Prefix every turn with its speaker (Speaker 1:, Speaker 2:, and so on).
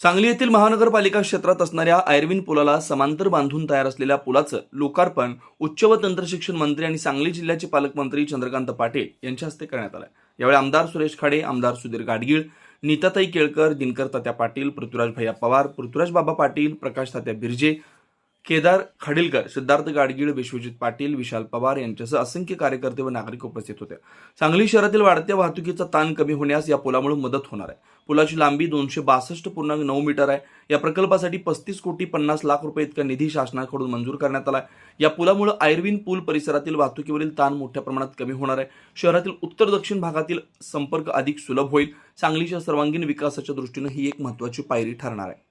Speaker 1: सांगली येथील महानगरपालिका क्षेत्रात असणाऱ्या आयर्विन पुलाला समांतर बांधून तयार असलेल्या पुलाचं लोकार्पण उच्च व तंत्रशिक्षण मंत्री आणि सांगली जिल्ह्याचे पालकमंत्री चंद्रकांत पाटील यांच्या हस्ते करण्यात आलं यावेळी आमदार सुरेश खाडे आमदार सुधीर गाडगीळ नीताताई केळकर दिनकर तात्या पाटील पृथ्वीराज भैया पवार पृथ्वीराज बाबा पाटील प्रकाश तात्या बिर्जे केदार खाडीलकर सिद्धार्थ गाडगीळ विश्वजित पाटील विशाल पवार यांच्यासह असंख्य कार्यकर्ते व नागरिक उपस्थित होते. सांगली शहरातील वाढत्या वाहतुकीचा ताण कमी होण्यास या पुलामुळे मदत होणार आहे. पुलाची लांबी दोनशे बासष्ट पूर्णांक नऊ मीटर आहे. या प्रकल्पासाठी पस्तीस कोटी पन्नास लाख रुपये इतका निधी शासनाकडून मंजूर करण्यात आला आहे. या पुलामुळे आयर्विन पूल परिसरातील वाहतुकीवरील ताण मोठ्या प्रमाणात कमी होणार आहे. शहरातील उत्तर दक्षिण भागातील संपर्क अधिक सुलभ होईल. सांगलीच्या सर्वांगीण विकासाच्या दृष्टीनं ही एक महत्वाची पायरी ठरणार आहे.